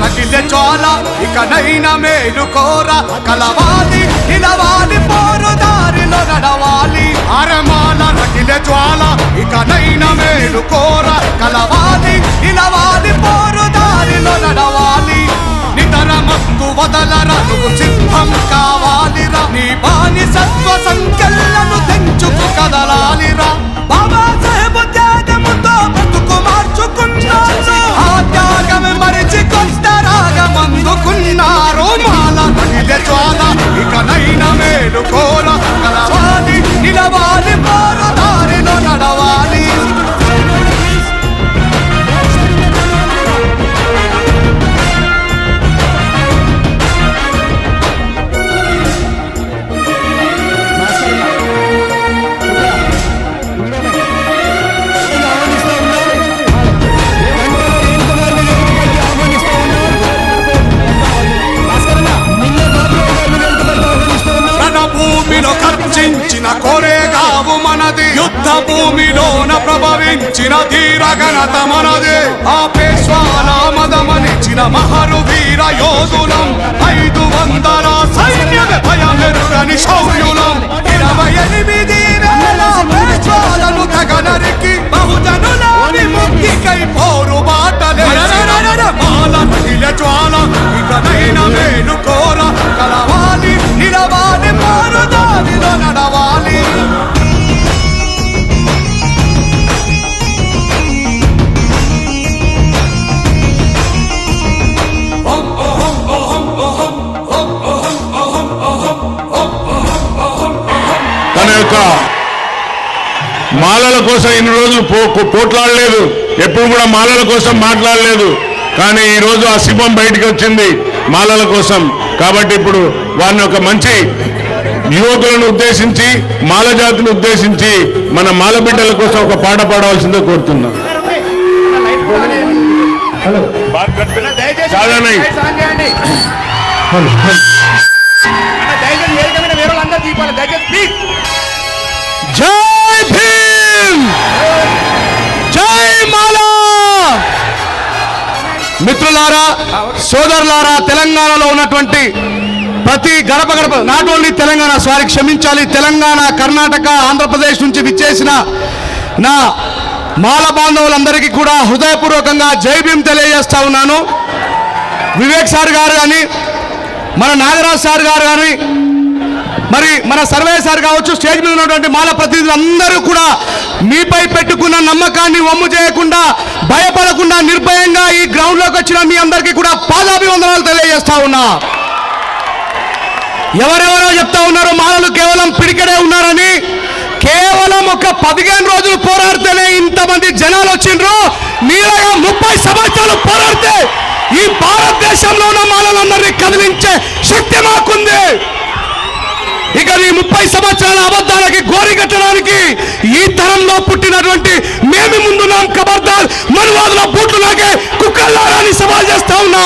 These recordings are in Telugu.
రగిలే జ్వాల ఇకనైనా మేలు కోర కలవాలి నిలవాలి పోరు దారిలో నడవాలి. అరమాల రగిలే జ్వాల ఇకనైనా మేలు కోర కలవాలి నిలవాలి పోరు దారిలో నడవాలి. నితర నితరమస్తు వదలర నువ్వు సిద్ధం కావాలిరా. నీ బాని సత్వ సంఖ్యలను తెంచుకు కదలాలిరా. బాబా సాహెబ్ త్యాగముతో బతుకు మార్చుకున్నారు ఆ త్యాగమే మరిచి మేలు కోర కలవాలి నిలవాలి పోరు రోజులు పో పోట్లాడలేదు. ఎప్పుడు కూడా మాలల కోసం మాట్లాడలేదు. కానీ ఈ రోజు ఆ శివం బయటికి వచ్చింది మాలల కోసం. కాబట్టి ఇప్పుడు వారిని ఒక మంచి యువకులను ఉద్దేశించి మాల జాతిని ఉద్దేశించి మన మాల బిడ్డల కోసం ఒక పాట పాడవలసిందే కోరుతున్నాం. దయచేసి మిత్రులారా సోదరులారా తెలంగాణలో ఉన్నటువంటి ప్రతి గడప గడప నాట్ ఓన్లీ తెలంగాణ సారీ క్షమించాలి. తెలంగాణ కర్ణాటక ఆంధ్రప్రదేశ్ నుంచి విచ్చేసిన నా మాల బాంధవులందరికీ కూడా హృదయపూర్వకంగా జై భీమ్ తెలియజేస్తా ఉన్నాను. వివేక్ సార్ గారు కానీ మన నాగరాజ్ సార్ గారు కానీ మరి మన సర్వే సార్ కావచ్చు స్టేజ్ మీద ఉన్నటువంటి మాల ప్రతినిధులు అందరూ కూడా మీపై పెట్టుకున్న నమ్మకాన్ని వమ్ము చేయకుండా భయపడకుండా నిర్భయంగా ఈ గ్రౌండ్లోకి వచ్చిన మీ అందరికీ కూడా పాదాభివందనాలు తెలియజేస్తా ఉన్నా. ఎవరెవరో చెప్తా ఉన్నారు మాలలు కేవలం పిడికడే ఉన్నారని. కేవలం ఒక పదిహేను రోజులు పోరాడితేనే ఇంతమంది జనాలు వచ్చిండ్రు. మీరగా ముప్పై సంవత్సరాలు పోరాడితే ఈ భారతదేశంలో ఉన్న మాలలందరినీ కదిలించే శక్తి మాకుంది. ఇక ఈ ముప్పై సంవత్సరాల అబద్ధాలకి గోరి కట్టడానికి ఈ దేశంలో పుట్టినటువంటి మేము ముందున్నాం కబర్దార్. మనువాదుల బూట్లు లాగే కుక్కల్లారాన్ని సవాల్ చేస్తా ఉన్నా.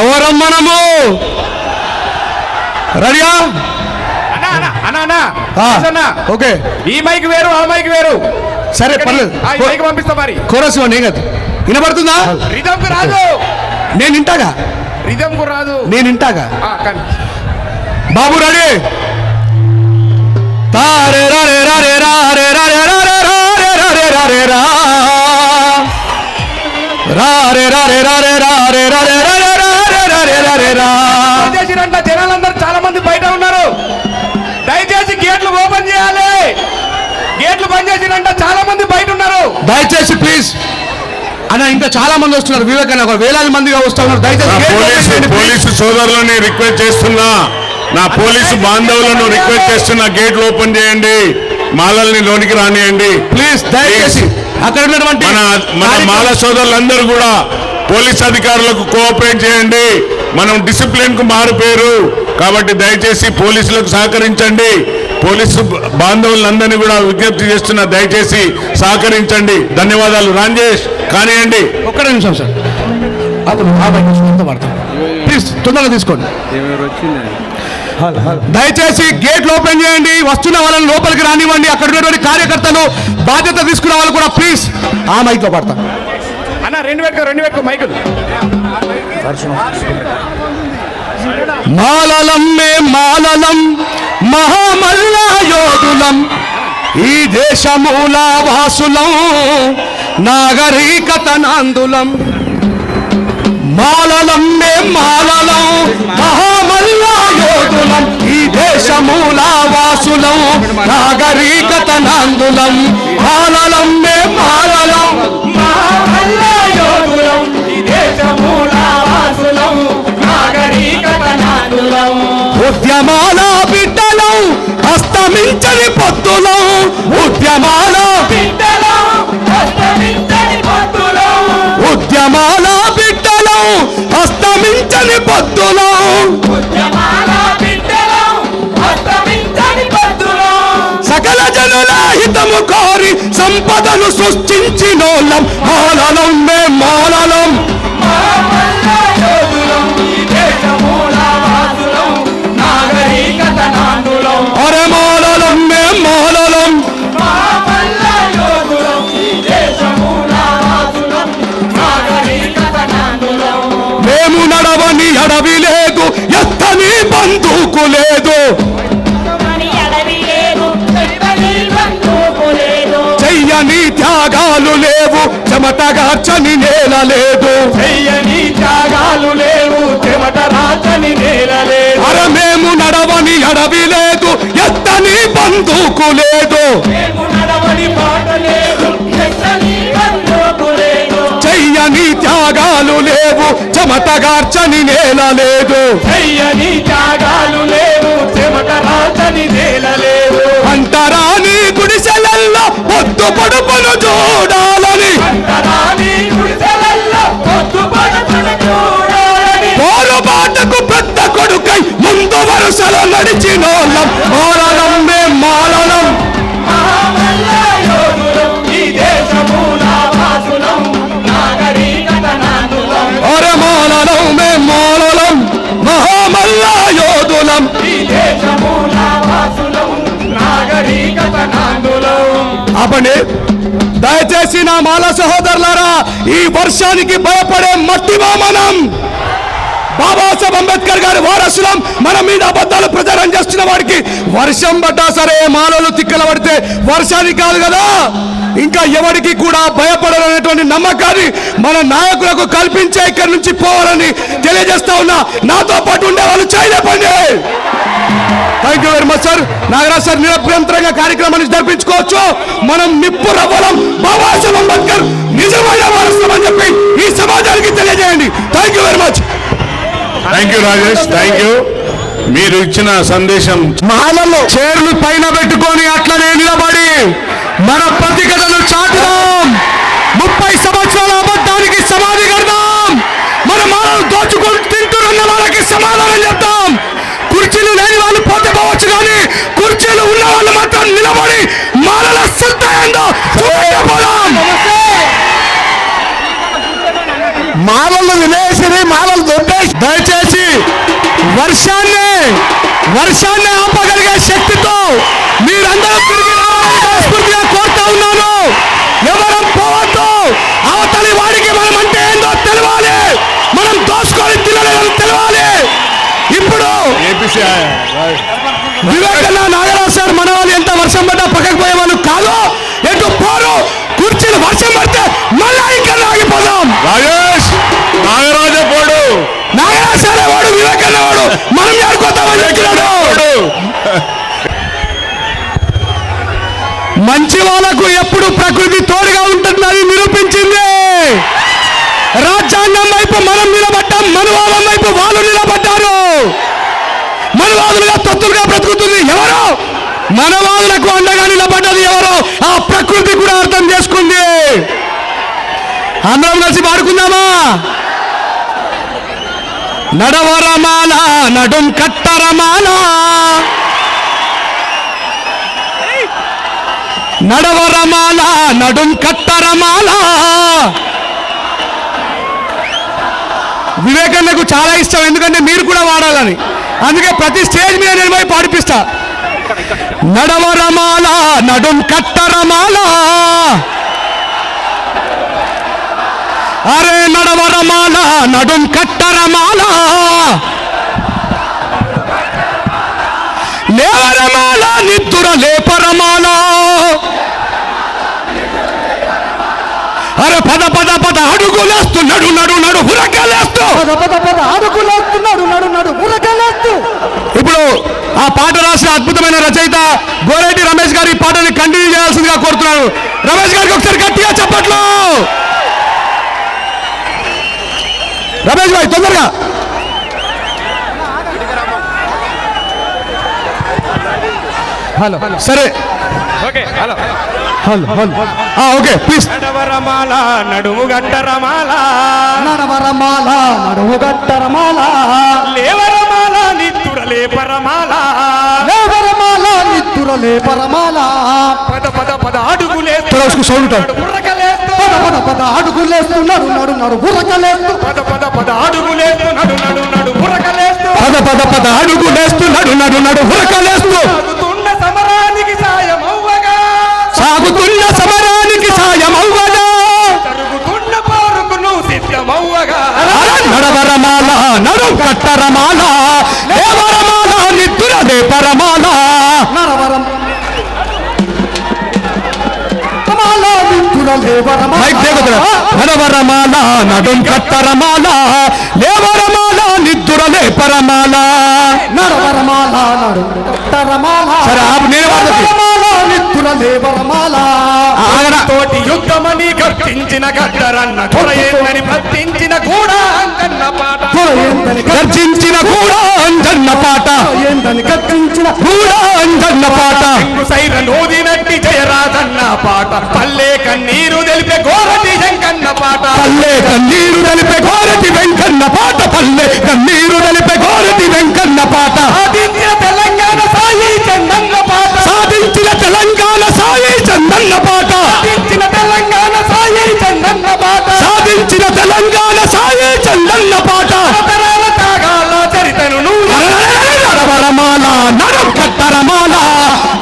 ఎవరం మనము రడియా ఓకే. ఈ మైక్ వేరు ఆ మైక్ వేరు. సరే పర్లేదు. పంపిస్తా మరి. కోరస్ వినబడుతుందా? రిధంకు రాదు. నేను ఇంటాగా? రిధంకు రాదు. నేను ఇంటాగా? బాబు రెడీ? తారే రే రే రే రే రే రే రే రే రే రే రే రా రా రే రా రే రా రే రా రే రా రే రా రే రా రే రా రే రా రే రా చేసిరంట జనాలందరూ చాలా మంది బయట ఉన్నారు. దయచేసి గేట్లు ఓపెన్ చేయాలి. గేట్లు బంద్ చేసిరంట చాలా మంది బయట ఉన్నారు. దయచేసి ప్లీజ్. అన్న ఇంకా చాలా మంది వస్తున్నారు. వివేకన్న ఒక వేలాది మందిగా వస్తా ఉన్నారు. నా దయచేసి. పోలీసు సోదరులని రిక్వెస్ట్ చేస్తున్నా. నా పోలీసు బాంధవులను రిక్వెస్ట్ చేస్తున్నా గేట్లు ఓపెన్ చేయండి. మాలల్ని లోనికి రానియండి. ప్లీజ్ దయచేసి అక్కడ ఉన్నటువంటి మన మన మాల సోదరులందరూ కూడా పోలీస్ అధికారులకు కోఆపరేట్ చేయండి. మనం డిసిప్లిన్కు మారు పేరు కాబట్టి దయచేసి పోలీసులకు సహకరించండి. పోలీసు బాంధవులందరినీ కూడా విజ్ఞప్తి చేస్తున్నా దయచేసి సహకరించండి. ధన్యవాదాలు. రాంజేష్ కానివ్వండి ఒక్క నిమిషం సార్. అతను ప్లీజ్ తొందరగా తీసుకోండి. దయచేసి గేట్ ఓపెన్ చేయండి. వస్తున్న వాళ్ళని లోపలికి రానివ్వండి. అక్కడ ఉన్నటువంటి కార్యకర్తలు బాధ్యత తీసుకున్న వాళ్ళు కూడా ప్లీజ్ ఆ మైక్లో పడతాం. అన్న రెండు పెట్టుకో రెండు పెట్టుకో మైకులు. మాలలం మే మాలలం మహామల్ల యోధులం ఈ దేశమూల వాసులం నాగరికత నాందులం మాలలం మే మాలలం మహామల్ల యోధులం ఈ దేశమూల వాసులం నాగరికత నాందులం మాలలం మే మహామల్ల యోధులం, ఈ దేశమూల వాసులం, నాగరికత నాదులం. ఉద్యమాల బిడ్డలం అస్తమించని పొత్తులం. ఉద్యమాల బిడ్డలం, అస్తమించని భక్తులం. ఉద్యమాల బిడ్డలం అస్తమించని పొత్తులం. సకల హితము కోరి సంపదను సృష్టించినోళ్ళం. మాలలం మే మాలలం. మహామల్ల అరే మాలలం మే మాలలం. మేము నడవని చెయ్యని త్యాగాలు లేవు చెమటగార్చని నేల లేదు. చెయ్యని త్యాగాలు లేవు చెమట రాచని నేల లేదు. అర మేము నడవని అడవి లేదు ఎత్తని బంధుకు లేదు. చెయ్యని త్యాగాలు లేవు చెమటగార్చని నేల లేదు. చెయ్యని త్యాగాలు లేవు చెమట రాచని నేల లేదు. పొద్దు పడుపును చూడాలని. పోరుబాటకు పెద్ద కొడుకై ముందు వరుసలో నడిచినోళ్ళం మాలనం మే నాదులం. అరే మాలనం మే మాలనం మహామల్ల యోధులం ఈ వాసులం, అప్పండి దయచేసి నా మాల సహోదరులారా ఈ వర్షానికి భయపడే మట్టి మనం బాబాసాహెబ్ అంబేద్కర్ గారి వారసులం మన మీద అబద్ధాలు ప్రచారం చేస్తున్న వాడికి వర్షం పడ్డా సరే మాలలు తిక్కల పడితే వర్షానికి కాదు కదా. ఇంకా ఎవరికి కూడా భయపడాలనేటువంటి నమ్మకాన్ని మన నాయకులకు కల్పించే ఇక్కడి నుంచి పోవాలని తెలియజేస్తా ఉన్నా. నాతో పాటు ఉండే వాళ్ళు చేయలేపండి thank you very much sir Nagaraj sir నిరభ్యంతరంగా కార్యక్రమాన్ని జరిపించుకోవచ్చు. మనం నిప్పు రవ్వలం బాబాసాహెబ్ అంబేద్కర్ నిజమైన వారసులం అని చెప్పి ఈ సమాజానికి తెలియజేయండి. Thank you very much thank you Rajesh thank you మీరు ఇచ్చిన సందేశం మహాలలో చైర్లు పైన పెట్టుకొని అట్లనే నిలబడి మన ప్రతిఘటను చాటుదాం ముప్పై సంవత్సరాల అబద్ధానికి సమాధి కడదాం మన మానలు దోచుకొని తింటున్న వాళ్ళకి సమాధానం చెప్తాం కుర్చీలు లేని వాళ్ళు పోతే పోవచ్చు కానీ కుర్చీలు ఉన్న వాళ్ళు మాత్రం నిలబడి మాలల సత్తా ఏందో చూపెట్టే పోదాం మాలలు వినేసిరి మాలలు దొబ్బేసి దయచేసి వర్షాన్ని వర్షాన్ని ఆపగలిగే శక్తితో మీరందరూ తిరిగి రావాలని మనస్ఫూర్తిగా కోరుతా ఉన్నాను. ఎవరం పోవద్దు. అవతలి వాడికి మనం అంటే ఏందో తెలవాలి. మనం దోసుకొని తినలేదని తెలవాలి. ఇప్పుడు వివేకన్న నాగరాజ్ సార్ మన వాళ్ళు ఎంత వర్షం పడ్డా పక్కకు పోయే వాళ్ళు కాదు. ఎటు పోరు కుర్చీలు వర్షం పడితే మళ్ళా ఇంకా ఆగిపోదాం. రాజేష్ నాగరాజ పోడు. నాగరాజ్ సార్ మనం ఆడుకోతామని చెప్పినాడు మంచి వాళ్ళకు ఎప్పుడు ప్రకృతి తోడుగా ఉంటుందని నిరూపించింది. రాజ్యాంగం వైపు మనం నిలబడ్డాం మనువాదం వైపు వాళ్ళు నిలబడ్డారు. మనువాదులుగా తొత్తులుగా బ్రతుకుతుంది ఎవరు? మనవాదులకు అండగా నిలబడ్డది ఎవరు ఆ ప్రకృతి కూడా అర్థం చేసుకుంది. అందరం కలిసి పాడుకుందామా? நடவரமானா నడుం கட்டரமானா நடவரமானா నడుం కట్టరమాల వివేకన్నకు చాలా ఇష్టం ఎందుకంటే మీరు కూడా వాడాలని. అందుకే ప్రతి స్టేజ్ మీద నేను పోయి పాడిపిస్తా. నడవరమాల నడుం కట్టరమాలా అరే నడవరమాల నడుం కట్టరమాల. లేవరమాల నిద్దుర లేపరమాల. అరే పద పద పద అడుగులేస్తూ నడు నడు నడు హురకలేస్తూ పద పద నడు ఇప్పుడు ఆ పాట రాసిన అద్భుతమైన రచయిత గోరెడ్డి రమేష్ గారి ఈ పాటని కంటిన్యూ చేయాల్సిందిగా కోరుతున్నాను. రమేష్ గారికి ఒకసారి గట్టిగా చెప్పట్లు. రమేష్ భాయ్ తొందరగా. సరే. Okay hello. Hello hello. Okay please నడుము గట్టరమాల నడుము గట్టరమాల లేవరమాల నిత్తుర లేపరమాల. లేవరమాల నిత్తుర లేపరమాల. పద పద పద అడుగులే సౌండ్ ఉంటాడు పద పద అడుగులేస్తున్నాడు నడు నడు ఉరకలేస్తూ. పద పద పద అడుగులేస్తూ నడు నడు నడు బుర్రకలేస్తూ పద పద పద అడుగు లేస్తూ నడు నడు నడు హురకలేస్తూ సాగుతున్న సమరానికి సాయమవ్వగా. సాగుతున్న సమరానికి సాయం అవ్వదా జరుగుతున్న పోరుకును సిద్ధమవ్వగా. నడవరమాల నడు కట్టరమాల లేవరమాల నిద్దుర లేపరమాల నిద్దురలే నడవరమాల నడుం కట్టరమాల లేవరమాల నిద్దుర లేపరమాల. నడవరమాల నడు కట్టరమాల. సరే ఆపు నేను నడవరమాల నిద్దురలే పరమాల తోటి యుద్ధమని గర్తించిన గద్దరన్న కొరయేందని ప్రతించిన కూడా అంకన్న పాట. ఏందని గర్జించిన కూడా అంజన్న పాట. కత్తించిన కూడా అంజన్న పాట. సైర నోదినట్టి జయరాజన్న పాట. పల్లె కన్నీరు తెలిపే గోరటి శంకన్న పాట. పల్లె కన్నీరు నలిపే గోరటి వెంకన్న పాట. పల్లె కన్నీరు నలిపే గోరటి వెంకన్న పాట. సాధించిన తెలంగాణ సాయి చందన్న పాట. సాధించిన తెలంగాణ సాయి చందన్న పాట. సాధించిన తెలంగాణ సాయి చందన్న పాట. తెలంగాణ సాయి చందన్న పాట. చరితను నడవరమాల నడం కట్టరమాల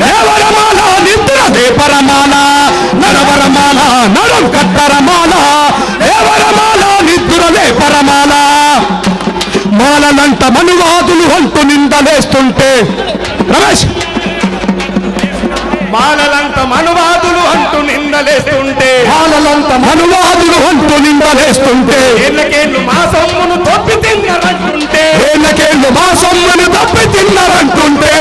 దేవరమాల నిద్ర దేపరమాల నడవరమాల నడం కట్టరమాల దేవరమాల నిద్ర దేపరమాల మాలనంట మనువాదులు అంటూ నిందలేస్తుంటే. రమేష్. మాలలంత మనువాదులు అంటూ నిందలేస్తుంటే. ఏళ్ళకేళ్ళు మా సొమ్మును తొప్పి తిన్నారంటుంటే. ఏళ్ళకేళ్ళు మా సొమ్మును తప్పి తిన్నారంటుంటే.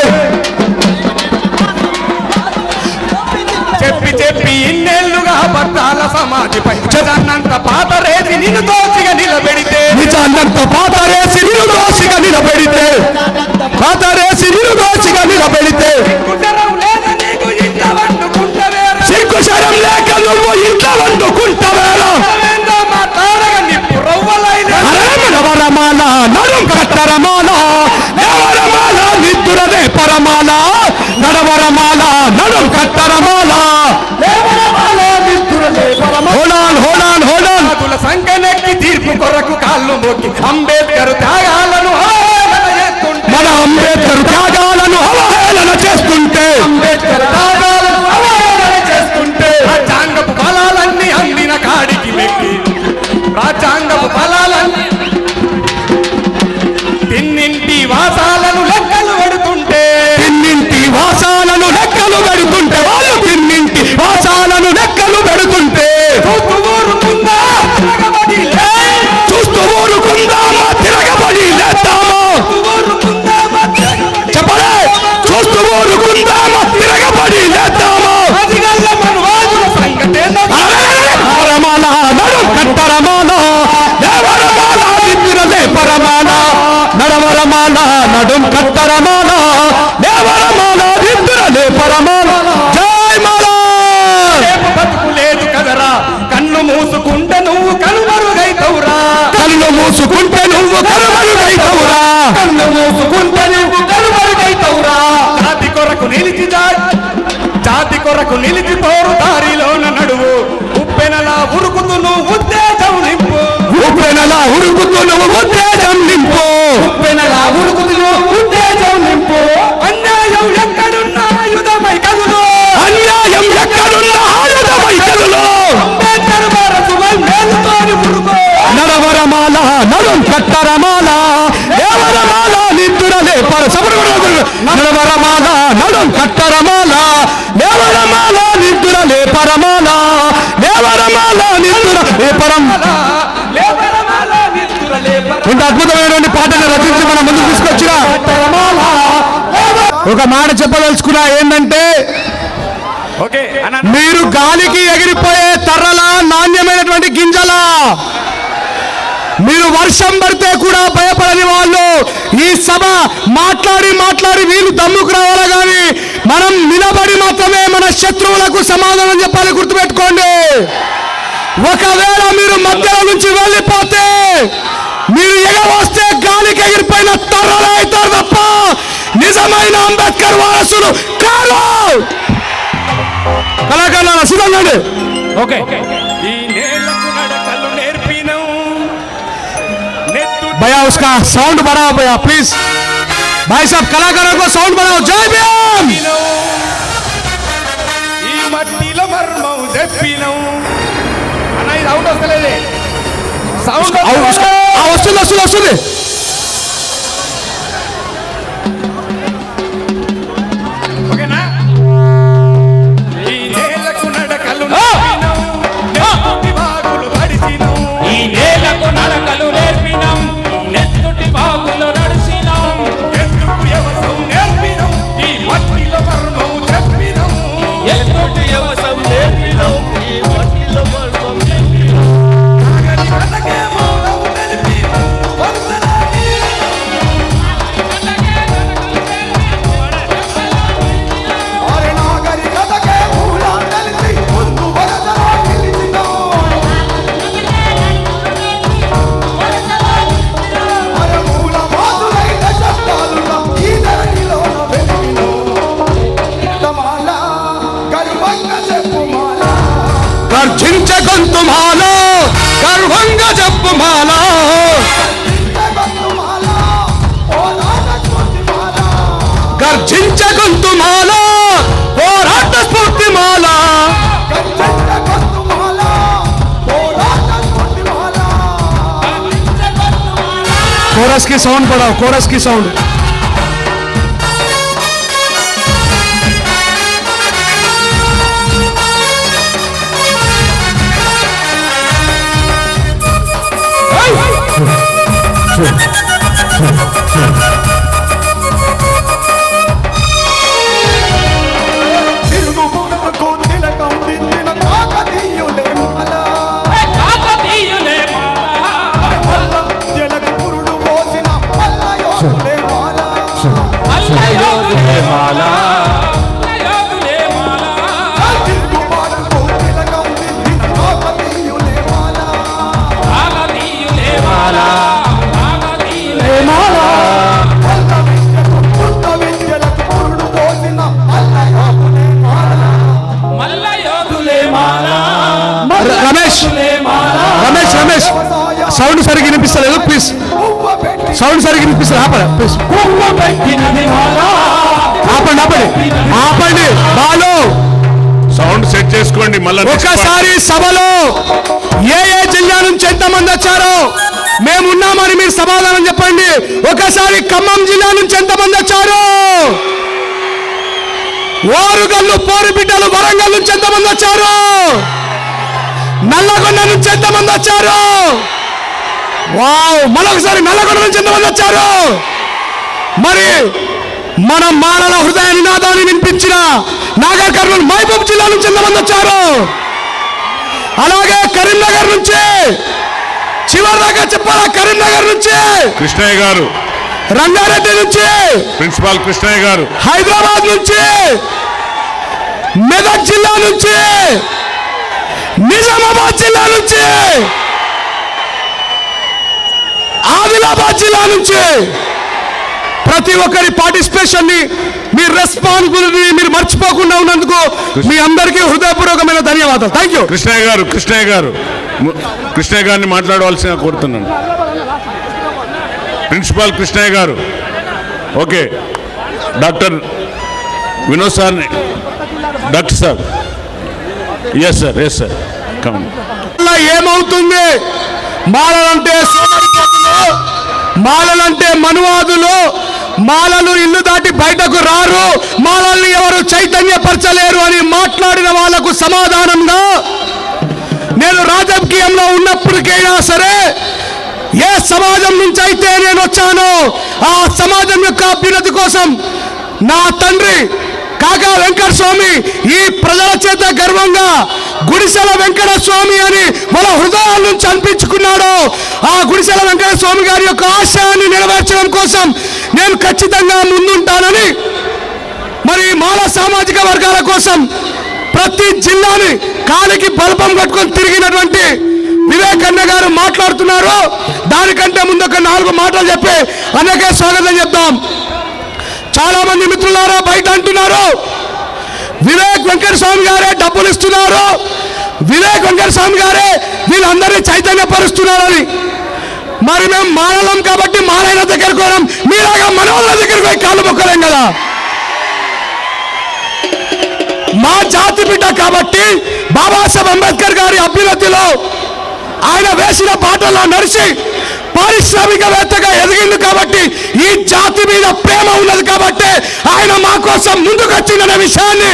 చెప్పి చెప్పి ఇన్నేళ్ళుగా బద్దాల సమాధిపై చదన్నంత పాత రేసి నిన్ను దోచిగా నిలబెడితే. నిజాన్నంత నిరుదోషిగా నిలబెడితే పాతరేసి నిరుదోషిగా నిలబెడితే. కుదరం లేదా నీకు ఇంత వండుకుంటవేరా సిగ్గు శరం లేక నువ్వు నిప్పు రవ్వలైన నడవరమాల నడుం కట్టరమాల దేవరమాల నిద్దురదే పరమాల నడవరమాల నడుం కట్టరమాల హోలాన్ హోలాన్ సాధుల సంఖ్యనెక్కి తీర్పు కొరకు కాళ్ళు మొక్కి అంబేద్కర్ త్యాగాలను మన అంబేద్కర్ త్యాగాలను నడుం కట్టరమాల దేవరమాల నిద్రలే పరమాల జై మాలా! లేదు కదరా? కన్ను మూసుకుంటే నువ్వు కనుమరుగైతవురా కళ్ళు మూసుకుంటే నువ్వు కరుమరుగైతవురా కన్ను మూసుకుంటే నువ్వు కనుమరుగైతవురా జాతి కొరకు నిలిచి జాతి కొరకు నిలిచి దేవరమాల నిద్దురలే నడుం. కట్టరమాల దేవరమాల నిద్దురలే పరమాల దేవరమాల నిద్దుర పరం ఇంత అద్భుతమైనటువంటి పాటను రచించి మన ముందుకు తీసుకొచ్చిన. ఒక మాట చెప్పదలుచుకున్నా ఏంటంటే మీరు గాలికి ఎగిరిపోయే తర్రల నాణ్యమైనటువంటి గింజల. మీరు వర్షం పడితే కూడా భయపడని వాళ్ళు ఈ సభ మాట్లాడి మాట్లాడి వీళ్ళు దమ్ముకు రావాలి కానీ మనం నిలబడి మాత్రమే మన శత్రువులకు సమాధానం చెప్పాలి గుర్తుపెట్టుకోండి. ఒకవేళ మీరు మధ్యలో నుంచి వెళ్ళిపోతే మీరు ఎగవస్తే గాలికి ఎగిరిపోయిన తర్రలు అవుతారు తప్ప నిజమైన అంబేద్కర్ వారసులు కాదు కళాకారులు సిద్ధంగా ఓకే. भैया उसका साउंड बढ़ाओ भैया प्लीज भाई साहब कलाकारों को साउंड बढ़ाओ जय भीम చెప్పినం ఈ మట్టిలో कोरस की साउंड बढ़ाओ कोरस की साउंड సౌండ్ సరిగ్గా వినిపిస్తలేదు ప్లీజ్ సౌండ్ సరిగ్గా వినిపిస్తలేదు. ఆపండి ప్లీజ్ ఆపండి ఆపండి. ఆపండి బాలు. సౌండ్ సెట్ చేసుకోండి మళ్ళీ ఒకసారి సభలో ఏ ఏ జిల్లా నుంచి ఎంతమంది వచ్చారో మేము ఉన్నామని మీరు సమాధానం చెప్పండి. ఒకసారి ఖమ్మం జిల్లా నుంచి ఎంతమంది వచ్చారు? ఓరుగల్లు పోరు బిడ్డలు వరంగల్ నుంచి ఎంతమంది వచ్చారు? నల్లగొండ నుంచి ఎంతమంది వచ్చారు? వావ్ మరొకసారి నల్లగొండ నుంచి ఎంతమంది వచ్చారు? మరి మన మానల హృదయ నినాదాన్ని వినిపించిన నాగర్ కర్నూలు మహబూబ్ జిల్లా నుంచి ఎంతమంది వచ్చారు? అలాగే కరీంనగర్ నుంచి చివరి దాకా చెప్పాలా కరీంనగర్ నుంచి? కృష్ణయ్య గారు. రంగారెడ్డి నుంచి ప్రిన్సిపాల్ కృష్ణయ్య గారు. హైదరాబాద్ నుంచి మెదక్ జిల్లా నుంచి నిజామాబాద్ జిల్లా నుంచి ఆదిలాబాద్ జిల్లా నుంచి ప్రతి ఒక్కరి పార్టిసిపేషన్ని మీ రెస్పాన్సిబిలిటీ మీరు మర్చిపోకుండా ఉన్నందుకు మీ అందరికీ హృదయపూర్వకమైన ధన్యవాదాలు. థ్యాంక్ యూ కృష్ణయ్య గారు కృష్ణయ్య గారు. కృష్ణయ్య గారిని మాట్లాడవలసిన కోరుతున్నాను. ప్రిన్సిపాల్ కృష్ణయ్య గారు. ఓకే. డాక్టర్ వినోద్ సార్ని doctor sir. Yes sir yes sir come ఏమవుతుంది? మాలలంటే సోమరిపోతులు మాలలంటే మనువాదులు మాలలు ఇల్లు దాటి బయటకు రారు మాలల్ని ఎవరు చైతన్యపరచలేరు అని మాట్లాడిన వాళ్ళకు సమాధానంగా నేను రాజకీయంలో ఉన్నప్పటికైనా సరే ఏ సమాజం నుంచి అయితే నేను వచ్చానో ఆ సమాజం యొక్క అభ్యున్నతి కోసం నా తండ్రి కాకా వెంకట స్వామి ఈ ప్రజల చేత గర్వంగా గుడిసెల వెంకట స్వామి అని మన హృదయాల నుంచి అనిపించుకున్నాడు. ఆ గుడిసెల వెంకట స్వామి గారి యొక్క ఆశయాన్ని నెరవేర్చడం కోసం నేను ఖచ్చితంగా ముందుంటానని మరి మాల సామాజిక వర్గాల కోసం ప్రతి జిల్లాని కాలికి బల్పం కట్టుకొని తిరిగినటువంటి వివేకన్న గారు మాట్లాడుతున్నారు. దానికంటే ముందు ఒక నాలుగు మాటలు చెప్పి అనేక స్వాగతం చెప్తాం చాలా మంది మిత్రులారా బయట అంటున్నారు. వివేక్ వెంకట స్వామి గారే డబ్బులు ఇస్తున్నారు. వివేక్ వెంకట స్వామి గారే వీళ్ళందరినీ చైతన్యపరుస్తున్నారని. మరి మేము మానలం కాబట్టి మాలైన దగ్గరకు పోవడం మీలాగా మనోళ్ళ దగ్గరకు పోయి కాళ్ళు మొక్కలేం కదా? మా జాతి బిడ్డ కాబట్టి బాబాసాహెబ్ అంబేద్కర్ గారి అభ్యున్నతిలో ఆయన వేసిన బాటలో నడిచి పారిశ్రామికవేత్తగా ఎదిగింది కాబట్టి ఈ జాతి మీద ప్రేమ ఉన్నది కాబట్టి ఆయన మా కోసం ముందుకు వచ్చిందనే విషయాన్ని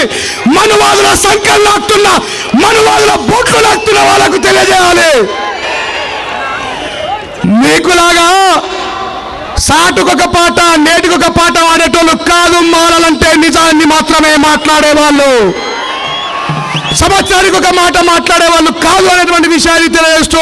మనువాదుల సంఖ్యలు లాక్తున్న మనువాదుల బూట్లు లాక్తున్న వాళ్ళకు తెలియజేయాలి. మీకులాగా సాటుకొక పాట నేటికొక పాట ఆడేటోళ్ళు కాదు మారాలంటే నిజాన్ని మాత్రమే మాట్లాడేవాళ్ళు. సంవత్సరానికి ఒక మాట మాట్లాడేవాళ్ళు కాదు అనేటువంటి విషయాన్ని తెలియజేస్తూ